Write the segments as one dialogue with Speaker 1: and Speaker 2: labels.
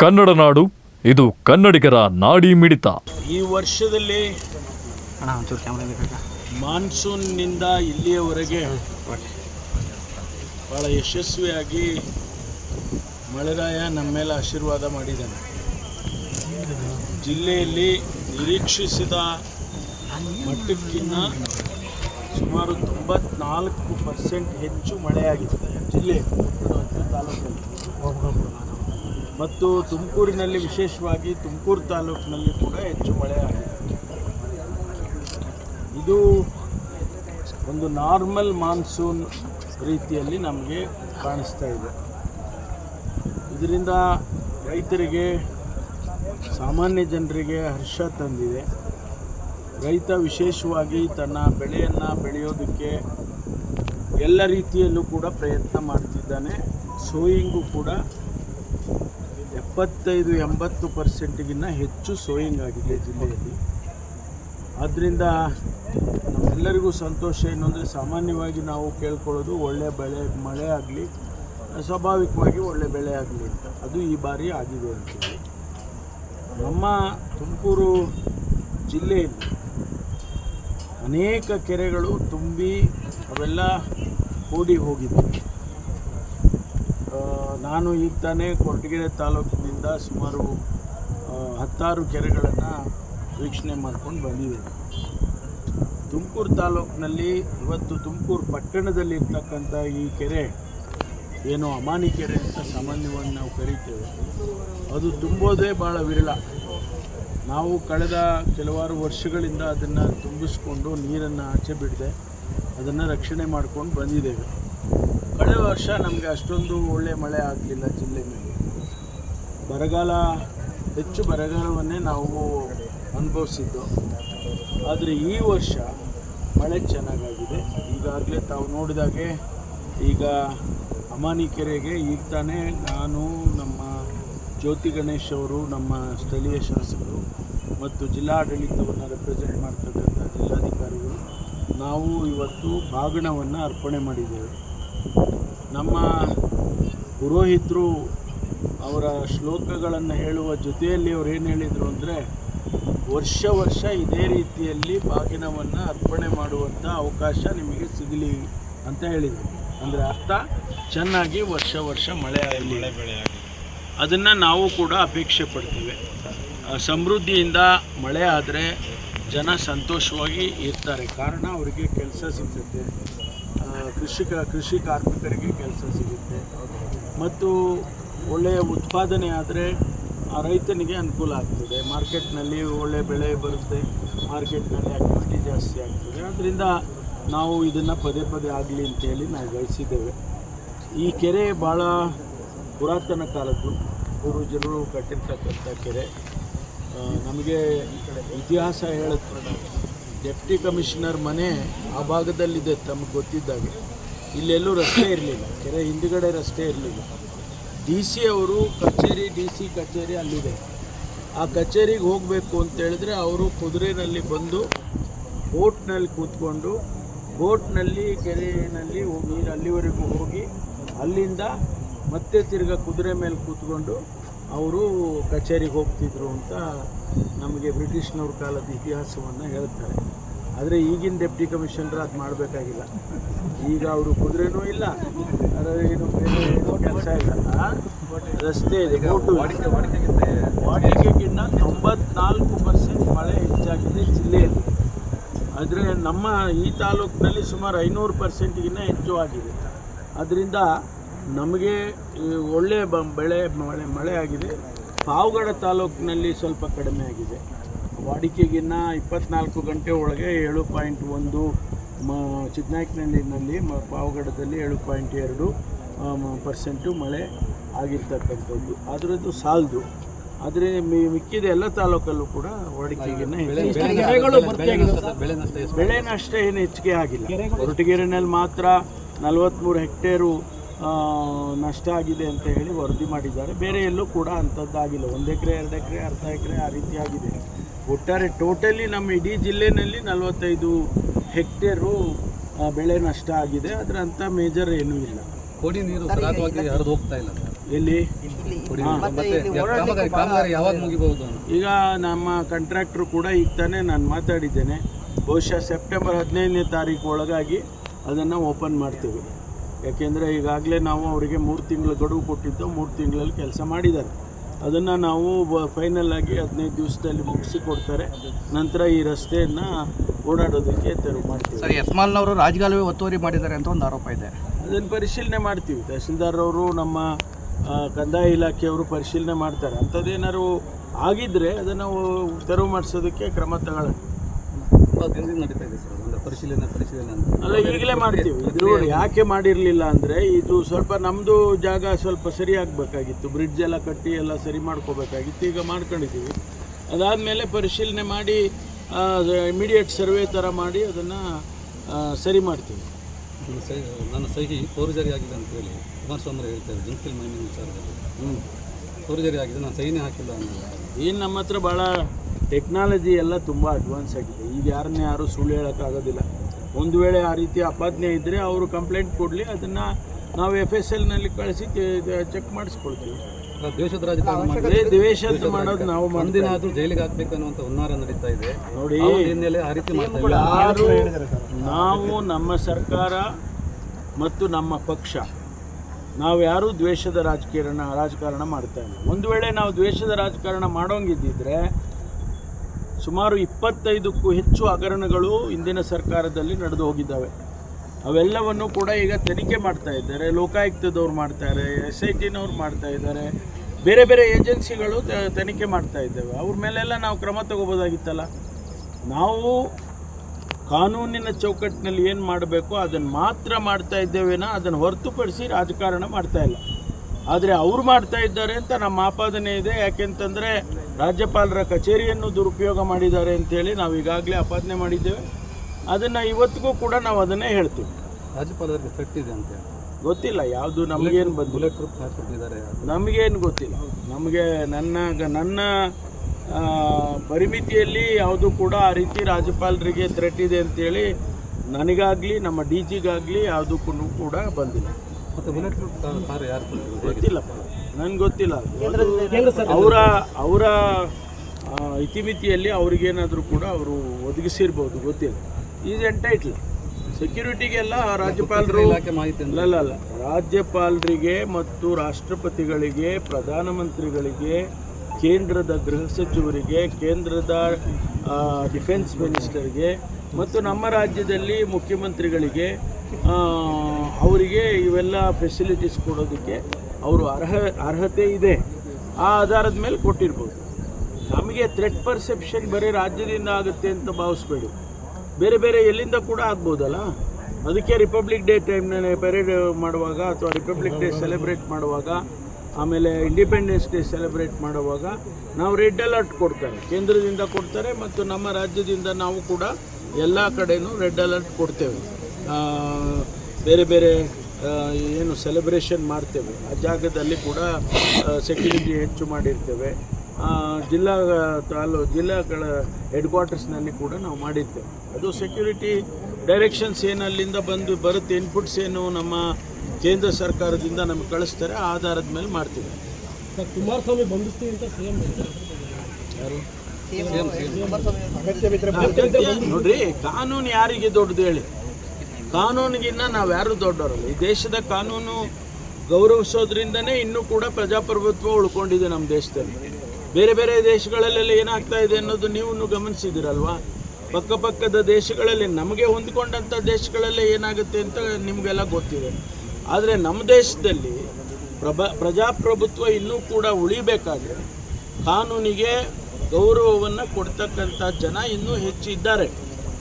Speaker 1: ಕನ್ನಡ ನಾಡು ಇದು ಕನ್ನಡಿಗರ ನಾಡಿ ಮಿಡಿತ.
Speaker 2: ಈ ವರ್ಷದಲ್ಲಿ
Speaker 3: ಅಣ್ಣ ನಿಂದ
Speaker 2: ಮಾನ್ಸೂನ್ನಿಂದ ಇಲ್ಲಿಯವರೆಗೆ ಭಾಳ ಯಶಸ್ವಿಯಾಗಿ ಮಳೆರಾಯ ನಮ್ಮ ಮೇಲೆ ಆಶೀರ್ವಾದ ಮಾಡಿದ್ದಾನೆ. ಜಿಲ್ಲೆಯಲ್ಲಿ ನಿರೀಕ್ಷಿಸಿದ ಮಟ್ಟಕ್ಕಿಂತ ಸುಮಾರು ತೊಂಬತ್ನಾಲ್ಕು ಪರ್ಸೆಂಟ್ ಹೆಚ್ಚು ಮಳೆಯಾಗಿದೆ ಜಿಲ್ಲೆ ತಾಲೂಕಲ್ಲಿ. ಮತ್ತು ತುಮಕೂರಿನಲ್ಲಿ ವಿಶೇಷವಾಗಿ ತುಮಕೂರು ತಾಲೂಕಿನಲ್ಲಿ ಕೂಡ ಹೆಚ್ಚು ಮಳೆ ಆಗಿದೆ. ಇದು ಒಂದು ನಾರ್ಮಲ್ ಮಾನ್ಸೂನ್ ರೀತಿಯಲ್ಲಿ ನಮಗೆ ಕಾಣಿಸ್ತಾ ಇದೆ. ಇದರಿಂದ ರೈತರಿಗೆ, ಸಾಮಾನ್ಯ ಜನರಿಗೆ ಹರ್ಷ ತಂದಿದೆ. ರೈತ ವಿಶೇಷವಾಗಿ ತನ್ನ ಬೆಳೆಯನ್ನು ಬೆಳೆಯೋದಕ್ಕೆ ಎಲ್ಲ ರೀತಿಯಲ್ಲೂ ಕೂಡ ಪ್ರಯತ್ನ ಮಾಡ್ತಿದ್ದಾನೆ. ಸೋಯಿಂಗು ಕೂಡ ಎಪ್ಪತ್ತೈದು ಎಂಬತ್ತು ಪರ್ಸೆಂಟ್ಗಿನ್ನ ಹೆಚ್ಚು ಸೋಯಿಂಗ್ ಆಗಿದೆ ಜಿಲ್ಲೆಯಲ್ಲಿ. ಆದ್ದರಿಂದ ನಮ್ಮೆಲ್ಲರಿಗೂ ಸಂತೋಷ. ಏನು ಅಂದರೆ ಸಾಮಾನ್ಯವಾಗಿ ನಾವು ಕೇಳ್ಕೊಳ್ಳೋದು ಒಳ್ಳೆ ಬೆಳೆ, ಮಳೆ ಆಗಲಿ, ಸ್ವಾಭಾವಿಕವಾಗಿ ಒಳ್ಳೆ ಬೆಳೆ ಆಗಲಿ ಅಂತ. ಅದು ಈ ಬಾರಿ ಆಗಿದೆ ಅಂತೇಳಿ. ನಮ್ಮ ತುಮಕೂರು ಜಿಲ್ಲೆಯಲ್ಲಿ ಅನೇಕ ಕೆರೆಗಳು ತುಂಬಿ ಅವೆಲ್ಲ ಕೂಡಿ ಹೋಗಿವೆ. ನಾನು ಈಗ ತಾನೇ ಕೊರಟಗೆರೆ ಸುಮಾರು ಹತ್ತಾರು ಕೆರೆಗಳನ್ನು ವೀಕ್ಷಣೆ ಮಾಡ್ಕೊಂಡು ಬಂದಿದ್ದೇವೆ ತುಮಕೂರು ತಾಲೂಕಿನಲ್ಲಿ ಇವತ್ತು ತುಮಕೂರು ಪಟ್ಟಣದಲ್ಲಿ ಇರ್ತಕ್ಕಂಥ ಈ ಕೆರೆ ಏನು ಅಮಾನಿ ಕೆರೆ ಅಂತ ಸಾಮಾನ್ಯವಾಗಿ ನಾವು ಕರಿತೇವೆ. ಅದು ತುಂಬೋದೇ ಭಾಳ ವಿರಳ. ನಾವು ಕಳೆದ ಕೆಲವಾರು ವರ್ಷಗಳಿಂದ ಅದನ್ನು ತುಂಬಿಸ್ಕೊಂಡು ನೀರನ್ನು ಆಚೆ ಬಿಡದೆ ಅದನ್ನು ರಕ್ಷಣೆ ಮಾಡ್ಕೊಂಡು ಬಂದಿದ್ದೇವೆ. ಕಳೆದ ವರ್ಷ ನಮಗೆ ಅಷ್ಟೊಂದು ಒಳ್ಳೆ ಮಳೆ ಆಗಲಿಲ್ಲ ಜಿಲ್ಲೆ ಮೇಲೆ. ಬರಗಾಲ, ಹೆಚ್ಚು ಬರಗಾಲವನ್ನೇ ನಾವು ಅನುಭವಿಸಿದ್ದು. ಆದರೆ ಈ ವರ್ಷ ಮಳೆ ಚೆನ್ನಾಗಾಗಿದೆ. ಈಗಾಗಲೇ ತಾವು ನೋಡಿದಾಗೆ ಈಗ ಅಮಾನಿ ಕೆರೆಗೆ ಈಗ ತಾನೇ ನಾನು, ನಮ್ಮ ಜ್ಯೋತಿ ಗಣೇಶ್ ಅವರು, ನಮ್ಮ ಸ್ಥಳೀಯ ಶಾಸಕರು ಮತ್ತು ಜಿಲ್ಲಾಡಳಿತವನ್ನು ರೆಪ್ರೆಸೆಂಟ್ ಮಾಡ್ತಕ್ಕಂಥ ಜಿಲ್ಲಾಧಿಕಾರಿಗಳು ನಾವು ಇವತ್ತು ಬಾಗಣವನ್ನು ಅರ್ಪಣೆ ಮಾಡಿದ್ದೇವೆ. ನಮ್ಮ ಪುರೋಹಿತರು ಅವರ ಶ್ಲೋಕಗಳನ್ನು ಹೇಳುವ ಜೊತೆಯಲ್ಲಿ ಅವ್ರು ಏನು ಹೇಳಿದರು ಅಂದರೆ, ವರ್ಷ ವರ್ಷ ಇದೇ ರೀತಿಯಲ್ಲಿ ಬಾಗಿನವನ್ನು ಅರ್ಪಣೆ ಮಾಡುವಂಥ ಅವಕಾಶ ನಿಮಗೆ ಸಿಗಲಿ ಅಂತ ಹೇಳಿದರು. ಅಂದರೆ ಅರ್ಥ, ಚೆನ್ನಾಗಿ ವರ್ಷ ವರ್ಷ ಮಳೆ ಆಗಲಿ. ಅದನ್ನು ನಾವು ಕೂಡ ಅಪೇಕ್ಷೆ ಪಡ್ತೀವಿ. ಸಮೃದ್ಧಿಯಿಂದ ಮಳೆ ಆದರೆ ಜನ ಸಂತೋಷವಾಗಿ ಇರ್ತಾರೆ. ಕಾರಣ ಅವರಿಗೆ ಕೆಲಸ ಸಿಗುತ್ತೆ ಕೃಷಿಕ ಕೃಷಿ ಕಾರ್ಮಿಕರಿಗೆ ಕೆಲಸ ಸಿಗುತ್ತೆ. ಮತ್ತು ಒಳ್ಳೆಯ ಉತ್ಪಾದನೆ ಆದರೆ ಆ ರೈತನಿಗೆ ಅನುಕೂಲ ಆಗ್ತದೆ. ಮಾರ್ಕೆಟ್ನಲ್ಲಿ ಒಳ್ಳೆಯ ಬೆಳೆ ಬರುತ್ತೆ, ಮಾರ್ಕೆಟ್ನಲ್ಲಿ ಆಕ್ಟಿವಿಟಿ ಜಾಸ್ತಿ ಆಗ್ತದೆ. ಅದರಿಂದ ನಾವು ಇದನ್ನು ಪದೇ ಪದೇ ಆಗಲಿ ಅಂತೇಳಿ ನಾವು ಬಯಸಿದ್ದೇವೆ. ಈ ಕೆರೆ ಭಾಳ ಪುರಾತನ ಕಾಲದ್ದು. ಪೂರ್ವಜರು ಕಟ್ಟಿರ್ತಕ್ಕಂಥ ಕೆರೆ. ನಮಗೆ ಇತಿಹಾಸ ಹೇಳುತ್ತೆ ಡೆಪ್ಟಿ ಕಮಿಷನರ್ ಮನೆ ಆ ಭಾಗದಲ್ಲಿದೆ ತಮಗೆ ಗೊತ್ತಿದ್ದಾಗೆ. ಇಲ್ಲೆಲ್ಲೂ ರಸ್ತೆ ಇರಲಿಲ್ಲ. ಕೆರೆ ಹಿಂದುಗಡೆ ರಸ್ತೆ ಇರಲಿಲ್ಲ. ಡಿ ಸಿ ಅವರು ಕಚೇರಿ, ಡಿ ಸಿ ಕಚೇರಿ ಅಲ್ಲಿದೆ. ಆ ಕಚೇರಿಗೆ ಹೋಗಬೇಕು ಅಂತೇಳಿದ್ರೆ ಅವರು ಕುದುರೆನಲ್ಲಿ ಬಂದು ಬೋಟ್ನಲ್ಲಿ ಕೂತ್ಕೊಂಡು ಬೋಟ್ನಲ್ಲಿ ಕೆರೆಯಲ್ಲಿ ಹೋಗಿ, ಅಲ್ಲಿವರೆಗೂ ಹೋಗಿ, ಅಲ್ಲಿಂದ ಮತ್ತೆ ತಿರ್ಗಾ ಕುದುರೆ ಮೇಲೆ ಕೂತ್ಕೊಂಡು ಅವರು ಕಚೇರಿಗೆ ಹೋಗ್ತಿದ್ರು ಅಂತ ನಮಗೆ ಬ್ರಿಟಿಷ್ನವ್ರ ಕಾಲದ ಇತಿಹಾಸವನ್ನು ಹೇಳ್ತಾರೆ. ಆದರೆ ಈಗಿನ ಡೆಪ್ಟಿ ಕಮಿಷನರ್ ಅದು ಮಾಡಬೇಕಾಗಿಲ್ಲ. ಈಗ ಅವರು ಕುದುರೆನೂ ಇಲ್ಲ ಏನು ಕೆಲಸ ಇಲ್ಲ. ರಸ್ತೆ ಇದೆ. ವಾಡಿಕೆಗಿಂತ ತೊಂಬತ್ನಾಲ್ಕು ಪರ್ಸೆಂಟ್ ಮಳೆ ಹೆಚ್ಚಾಗಿದೆ ಜಿಲ್ಲೆಯಲ್ಲಿ. ಆದರೆ ನಮ್ಮ ಈ ತಾಲೂಕಿನಲ್ಲಿ ಸುಮಾರು ಐನೂರು ಪರ್ಸೆಂಟ್ಗಿನ್ನ ಹೆಚ್ಚು ಆಗಿದೆ. ಅದರಿಂದ ನಮಗೆ ಒಳ್ಳೆಯ ಬೆಳೆ, ಮಳೆ ಮಳೆ ಆಗಿದೆ. ಪಾವಗಡ ತಾಲೂಕಿನಲ್ಲಿ ಸ್ವಲ್ಪ ಕಡಿಮೆ ಆಗಿದೆ. ವಾಡಿಕೆಗಿನ್ನ ಇಪ್ಪತ್ನಾಲ್ಕು ಗಂಟೆ ಒಳಗೆ ಏಳು ಪಾಯಿಂಟ್ ಒಂದು ಮ ಚಿಕ್ಕನಾಯಕನಹಳ್ಳಿನಲ್ಲಿ ಮ ಪಾವಗಡದಲ್ಲಿ ಏಳು ಪಾಯಿಂಟ್ ಎರಡು ಪರ್ಸೆಂಟು ಮಳೆ ಆಗಿರ್ತಕ್ಕಂಥದ್ದು. ಅದರದ್ದು ಸಾಲದು. ಆದರೆ ಮಿ ಮಿಕ್ಕಿದ ಎಲ್ಲ ತಾಲೂಕಲ್ಲೂ ಕೂಡ ವಾಡಿಕೆಗಿನ್ನ
Speaker 3: ಬೆಳೆ ನಷ್ಟ
Speaker 2: ಏನು ಹೆಚ್ಚಿಗೆ ಆಗಿಲ್ಲ. ಹೊರಟಗೆರೆನಲ್ಲಿ ಮಾತ್ರ ನಲವತ್ತ್ಮೂರು ಹೆಕ್ಟೇರು ನಷ್ಟ ಆಗಿದೆ ಅಂತ ಹೇಳಿ ವರದಿ ಮಾಡಿದ್ದಾರೆ. ಬೇರೆ ಎಲ್ಲೂ ಕೂಡ ಅಂಥದ್ದಾಗಿಲ್ಲ. ಒಂದು ಎಕರೆ ಎರಡು ಎಕರೆ ಅರ್ಧ ಎಕರೆ ಆ ರೀತಿ ಆಗಿದೆ. ಒಟ್ಟಾರೆ ಟೋಟಲಿ ನಮ್ಮ ಇಡೀ ಜಿಲ್ಲೆಯಲ್ಲಿ ನಲವತ್ತೈದು ಹೆಕ್ಟೇರು ಬೆಳೆ ನಷ್ಟ ಆಗಿದೆ. ಅದರ ಅಂಥ ಮೇಜರ್ ಏನೂ ಇಲ್ಲ.
Speaker 3: ಕೋಡಿ ನೀರು ಸರಾಗವಾಗಿ ಹರಿದು ಹೋಗ್ತಾ ಇಲ್ಲ ಸರ್.
Speaker 2: ಎಲ್ಲಿ? ಈಗ ನಮ್ಮ ಕಾಂಟ್ರಾಕ್ಟ್ರು ಕೂಡ ಈಗ ತಾನೇ ನಾನು ಮಾತಾಡಿದ್ದೇನೆ. ಬಹುಶಃ ಸೆಪ್ಟೆಂಬರ್ ಹದಿನೈದನೇ ತಾರೀಕು ಒಳಗಾಗಿ ಅದನ್ನು ಓಪನ್ ಮಾಡ್ತೀವಿ. ಯಾಕೆಂದರೆ ಈಗಾಗಲೇ ನಾವು ಅವರಿಗೆ ಮೂರು ತಿಂಗಳ ಗಡುವು ಕೊಟ್ಟಿದ್ದು ಮೂರು ತಿಂಗಳಲ್ಲಿ ಕೆಲಸ ಮಾಡಿದ್ದಾರೆ. ಅದನ್ನು ನಾವು ಫೈನಲ್ ಆಗಿ ಹದಿನೈದು ದಿವಸದಲ್ಲಿ ಮುಗಿಸಿ ಕೊಡ್ತಾರೆ. ನಂತರ ಈ ರಸ್ತೆಯನ್ನು ಓಡಾಡೋದಕ್ಕೆ ತೆರವು ಮಾಡ್ತೀವಿ.
Speaker 3: ಸರ್ ಯಸ್ಮಾಲ್ನವರು ರಾಜಗಾಲುವೆ ಒತ್ತುವರಿ ಮಾಡಿದ್ದಾರೆ ಅಂತ ಒಂದು ಆರೋಪ ಇದೆ.
Speaker 2: ಅದನ್ನು ಪರಿಶೀಲನೆ ಮಾಡ್ತೀವಿ. ತಹಸೀಲ್ದಾರ್ ಅವರು ನಮ್ಮ ಕಂದಾಯ ಇಲಾಖೆಯವರು ಪರಿಶೀಲನೆ ಮಾಡ್ತಾರೆ. ಅಂಥದ್ದೇನಾದ್ರು ಆಗಿದ್ದರೆ ಅದನ್ನು ತೆರವು ಮಾಡಿಸೋದಕ್ಕೆ ಕ್ರಮ ತಗೊಳ್ಳೋಣ.
Speaker 3: ತುಂಬ ದಿನದಿಂದ ನಡೀತಾ ಇದೆ ಸರ್ ಪರಿಶೀಲನೆ ಪರಿಶೀಲನೆ ಅಂತ.
Speaker 2: ಅಲ್ಲ ಈಗಲೇ ಮಾಡ್ತೀವಿ. ಇದು ಯಾಕೆ ಮಾಡಿರಲಿಲ್ಲ ಅಂದರೆ ಇದು ಸ್ವಲ್ಪ ನಮ್ಮದು ಜಾಗ ಸ್ವಲ್ಪ ಸರಿ ಆಗಬೇಕಾಗಿತ್ತು. ಬ್ರಿಡ್ಜ್ ಎಲ್ಲ ಕಟ್ಟಿ ಎಲ್ಲ ಸರಿ ಮಾಡ್ಕೋಬೇಕಾಗಿತ್ತು. ಈಗ ಮಾಡ್ಕೊಂಡಿದ್ದೀವಿ. ಅದಾದಮೇಲೆ ಪರಿಶೀಲನೆ ಮಾಡಿ ಇಮಿಡಿಯೇಟ್ ಸರ್ವೆ ಥರ ಮಾಡಿ ಅದನ್ನು ಸರಿ ಮಾಡ್ತೀವಿ.
Speaker 4: ನನ್ನ ಸಹಿ ನನ್ನ ಸಹಿ ಫೋರ್ಜರಿ ಆಗಿದೆ ಅಂತ ಹೇಳಿ ಕುಮಾರಸ್ವಾಮಿ ಹೇಳ್ತಾರೆ ಜಂಕಿಲ್ ಮೈನಿಂಗ್ ವಿಚಾರದಲ್ಲಿ.
Speaker 2: ಹ್ಞೂ
Speaker 4: ಪೌರ್ಜರಿ ಆಗಿದೆ ನಾನು ಸಹಿನೇ ಹಾಕಿಲ್ಲ ಅಂತ
Speaker 2: ಏನು ನಮ್ಮ ಹತ್ರ ಭಾಳ ಟೆಕ್ನಾಲಜಿ ಎಲ್ಲ ತುಂಬ ಅಡ್ವಾನ್ಸ್ ಆಗಿದೆ. ಈಗ ಯಾರನ್ನೇ ಯಾರು ಸುಳ್ಳು ಹೇಳೋಕ್ಕಾಗೋದಿಲ್ಲ ಒಂದು ವೇಳೆ ಆ ರೀತಿ ಅಪಾದನೆ ಇದ್ದರೆ ಅವರು ಕಂಪ್ಲೇಂಟ್ ಕೊಡಲಿ ಅದನ್ನು ನಾವು ಎಫ್ ಎಸ್ ಎಲ್ನಲ್ಲಿ ಕಳಿಸಿ ಚೆಕ್ ಮಾಡಿಸ್ಕೊಳ್ತೀವಿ.
Speaker 4: ದ್ವೇಷದ ರಾಜಕಾರಣ
Speaker 2: ದ್ವೇಷದ ಮಾಡೋದು ನಾವು
Speaker 4: ಮಂದಿನ ಆದರೂ ಜೈಲಿಗೆ ಹಾಕ್ಬೇಕನ್ನುವಂಥ ಹುನ್ನಾರ ನಡೀತಾ ಇದೆ.
Speaker 2: ನೋಡಿ
Speaker 4: ಹಿನ್ನೆಲೆ ಆ ರೀತಿ
Speaker 2: ಯಾರು ನಾವು ನಮ್ಮ ಸರ್ಕಾರ ಮತ್ತು ನಮ್ಮ ಪಕ್ಷ ನಾವು ಯಾರೂ ದ್ವೇಷದ ರಾಜಕೀಯ ರಾಜಕಾರಣ ಮಾಡ್ತಾ ಇಲ್ಲ. ಒಂದು ವೇಳೆ ನಾವು ದ್ವೇಷದ ರಾಜಕಾರಣ ಮಾಡೋಂಗಿದ್ದಿದ್ರೆ ಸುಮಾರು ಇಪ್ಪತ್ತೈದಕ್ಕೂ ಹೆಚ್ಚು ಹಗರಣಗಳು ಇಂದಿನ ಸರ್ಕಾರದಲ್ಲಿ ನಡೆದು ಹೋಗಿದ್ದಾವೆ. ಅವೆಲ್ಲವನ್ನು ಕೂಡ ಈಗ ತನಿಖೆ ಮಾಡ್ತಾ ಇದ್ದಾರೆ. ಲೋಕಾಯುಕ್ತದವ್ರು ಮಾಡ್ತಾರೆ ಎಸ್ ಐ ಟಿನವ್ರು ಮಾಡ್ತಾ ಇದ್ದಾರೆ. ಬೇರೆ ಬೇರೆ ಏಜೆನ್ಸಿಗಳು ತನಿಖೆ ಮಾಡ್ತಾ ಇದ್ದಾವೆ. ಅವ್ರ ಮೇಲೆಲ್ಲ ನಾವು ಕ್ರಮ ತಗೋಬೋದಾಗಿತ್ತಲ್ಲ? ನಾವು ಕಾನೂನಿನ ಚೌಕಟ್ಟಿನಲ್ಲಿ ಏನು ಮಾಡಬೇಕು ಅದನ್ನು ಮಾತ್ರ ಮಾಡ್ತಾ ಇದ್ದೇವೇನೋ? ಅದನ್ನು ಹೊರತುಪಡಿಸಿ ರಾಜಕಾರಣ ಮಾಡ್ತಾ ಇಲ್ಲ. ಆದರೆ ಅವರು ಮಾಡ್ತಾ ಇದ್ದಾರೆ ಅಂತ ನಮ್ಮ ಆಪಾದನೆ ಇದೆ. ಯಾಕೆಂತಂದರೆ ರಾಜ್ಯಪಾಲರ ಕಚೇರಿಯನ್ನು ದುರುಪಯೋಗ ಮಾಡಿದ್ದಾರೆ ಅಂತೇಳಿ ನಾವು ಈಗಾಗಲೇ ಆಪಾದನೆ ಮಾಡಿದ್ದೇವೆ. ಅದನ್ನು ಇವತ್ತಿಗೂ ಕೂಡ ನಾವು ಅದನ್ನೇ ಹೇಳ್ತೀವಿ.
Speaker 4: ರಾಜ್ಯಪಾಲರಿಗೆ ಥ್ರೆಟ್ ಇದೆ ಅಂತ
Speaker 2: ಗೊತ್ತಿಲ್ಲ ಯಾವುದು ನಮಗೇನು ಬಂದಿಲ್ಲ. ನಮಗೇನು ಗೊತ್ತಿಲ್ಲ. ನಮಗೆ ನನ್ನ ಗ- ನನ್ನ ಪರಿಮಿತಿಯಲ್ಲಿ ಯಾವುದು ಕೂಡ ಆ ರೀತಿ ರಾಜ್ಯಪಾಲರಿಗೆ ಥ್ರೆಟ್ ಇದೆ ಅಂತೇಳಿ ನನಗಾಗಲಿ ನಮ್ಮ ಡಿ ಜಿಗಾಗಲಿ ಯಾವುದಕ್ಕೂ ಕೂಡ ಬಂದಿಲ್ಲ.
Speaker 4: ಮತ್ತು ಬುಲೆಟ್ ಪ್ರೂಫ್ ಕಾರ್ ಯಾರು
Speaker 2: ಗೊತ್ತಿಲ್ಲಪ್ಪ ನನಗೆ ಗೊತ್ತಿಲ್ಲ. ಅವರ ಅವರ ಇತಿಮಿತಿಯಲ್ಲಿ ಅವ್ರಿಗೇನಾದರೂ ಕೂಡ ಅವರು ಒದಗಿಸಿರ್ಬೋದು ಗೊತ್ತಿಲ್ಲ. ಈಸ್ ಎಂಟೈಟ್ಲ್ ಸೆಕ್ಯೂರಿಟಿಗೆಲ್ಲ ರಾಜ್ಯಪಾಲರು
Speaker 4: ಇಲಾಖೆ ಮಾಹಿತಿ
Speaker 2: ಅಲ್ಲ ಅಲ್ಲ ಅಲ್ಲ ರಾಜ್ಯಪಾಲರಿಗೆ ಮತ್ತು ರಾಷ್ಟ್ರಪತಿಗಳಿಗೆ ಪ್ರಧಾನಮಂತ್ರಿಗಳಿಗೆ ಕೇಂದ್ರದ ಗೃಹ ಸಚಿವರಿಗೆ, ಕೇಂದ್ರದ ಡಿಫೆನ್ಸ್ ಮಿನಿಸ್ಟರ್ಗೆ ಮತ್ತು ನಮ್ಮ ರಾಜ್ಯದಲ್ಲಿ ಮುಖ್ಯಮಂತ್ರಿಗಳಿಗೆ ಅವರಿಗೆ ಇವೆಲ್ಲ ಫೆಸಿಲಿಟೀಸ್ ಕೊಡೋದಕ್ಕೆ ಅವರು ಅರ್ಹ, ಅರ್ಹತೆ ಇದೆ. ಆ ಆಧಾರದ ಮೇಲೆ ಕೊಟ್ಟಿರ್ಬೋದು. ನಮಗೆ ಥ್ರೆಟ್ ಪರ್ಸೆಪ್ಷನ್ ಬರೀ ರಾಜ್ಯದಿಂದ ಆಗುತ್ತೆ ಅಂತ ಭಾವಿಸ್ಬೇಡಿ. ಬೇರೆ ಬೇರೆ ಎಲ್ಲಿಂದ ಕೂಡ ಆಗ್ಬೋದಲ್ಲ? ಅದಕ್ಕೆ ರಿಪಬ್ಲಿಕ್ ಡೇ ಟೈಮ್ನಲ್ಲಿ ಪೆರೇಡ್ ಮಾಡುವಾಗ ಅಥವಾ ರಿಪಬ್ಲಿಕ್ ಡೇ ಸೆಲೆಬ್ರೇಟ್ ಮಾಡುವಾಗ ಆಮೇಲೆ ಇಂಡಿಪೆಂಡೆನ್ಸ್ ಡೇ ಸೆಲೆಬ್ರೇಟ್ ಮಾಡುವಾಗ ನಾವು ರೆಡ್ ಅಲರ್ಟ್ ಕೊಡ್ತಾರೆ ಕೇಂದ್ರದಿಂದ ಕೊಡ್ತಾರೆ ಮತ್ತು ನಮ್ಮ ರಾಜ್ಯದಿಂದ ನಾವು ಕೂಡ ಎಲ್ಲ ಕಡೆಯೂ ರೆಡ್ ಅಲರ್ಟ್ ಕೊಡ್ತೇವೆ. ಬೇರೆ ಬೇರೆ ಏನು ಸೆಲೆಬ್ರೇಷನ್ ಮಾಡ್ತೇವೆ. ಆ ಜಾಗದಲ್ಲಿ ಕೂಡ ಸೆಕ್ಯೂರಿಟಿ ಹೆಚ್ಚು ಮಾಡಿರ್ತೇವೆ. ಜಿಲ್ಲಾ, ತಾಲೂ, ಜಿಲ್ಲಾಗಳ ಹೆಡ್ ಕ್ವಾರ್ಟರ್ಸ್ನಲ್ಲಿ ಕೂಡ ನಾವು ಮಾಡಿರ್ತೇವೆ. ಅದು ಸೆಕ್ಯೂರಿಟಿ ಡೈರೆಕ್ಷನ್ಸ್ ಏನು ಅಲ್ಲಿಂದ ಬಂದು ಬರುತ್ತೆ ಇನ್ಪುಟ್ಸ್ ಏನು ನಮ್ಮ ಕೇಂದ್ರ ಸರ್ಕಾರದಿಂದ ನಮಗೆ ಕಳಿಸ್ತಾರೆ ಆ ಆಧಾರದ ಮೇಲೆ ಮಾಡ್ತೀವಿ. ಯಾರು? ಅಗತ್ಯ ನೋಡ್ರಿ ಕಾನೂನು ಯಾರಿಗೆ ದೊಡ್ಡದು ಹೇಳಿ? ಕಾನೂನಿಗಿನ್ನ ನಾವು ಯಾರು ದೊಡ್ಡವರಲ್ಲ. ಈ ದೇಶದ ಕಾನೂನು ಗೌರವಿಸೋದ್ರಿಂದನೇ ಇನ್ನೂ ಕೂಡ ಪ್ರಜಾಪ್ರಭುತ್ವ ಉಳ್ಕೊಂಡಿದೆ ನಮ್ಮ ದೇಶದಲ್ಲಿ. ಬೇರೆ ಬೇರೆ ದೇಶಗಳಲ್ಲೆಲ್ಲ ಏನಾಗ್ತಾ ಇದೆ ಅನ್ನೋದು ನೀವು ಗಮನಿಸಿದಿರಲ್ವಾ ಪಕ್ಕ ಪಕ್ಕದ ದೇಶಗಳಲ್ಲಿ, ನಮಗೆ ಹೊಂದಿಕೊಂಡಂಥ ದೇಶಗಳಲ್ಲೇ ಏನಾಗುತ್ತೆ ಅಂತ ನಿಮಗೆಲ್ಲ ಗೊತ್ತಿದೆ. ಆದರೆ ನಮ್ಮ ದೇಶದಲ್ಲಿ ಪ್ರಭ, ಪ್ರಜಾಪ್ರಭುತ್ವ ಇನ್ನೂ ಕೂಡ ಉಳಿಬೇಕಾದ್ರೆ ಕಾನೂನಿಗೆ ಗೌರವವನ್ನು ಕೊಡ್ತಕ್ಕಂಥ ಜನ ಇನ್ನೂ ಹೆಚ್ಚು ಇದ್ದಾರೆ.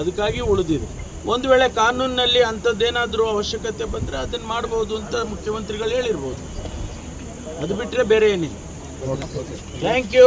Speaker 2: ಅದಕ್ಕಾಗಿ ಉಳಿದಿದೆ. ಒಂದು ವೇಳೆ ಕಾನೂನಿನಲ್ಲಿ ಅಂಥದ್ದೇನಾದರೂ ಅವಶ್ಯಕತೆ ಬಂದರೆ ಅದನ್ನು ಮಾಡ್ಬೋದು ಅಂತ ಮುಖ್ಯಮಂತ್ರಿಗಳು ಹೇಳಿರ್ಬೋದು. ಅದು ಬಿಟ್ಟರೆ ಬೇರೆ ಏನಿಲ್ಲ. Thank you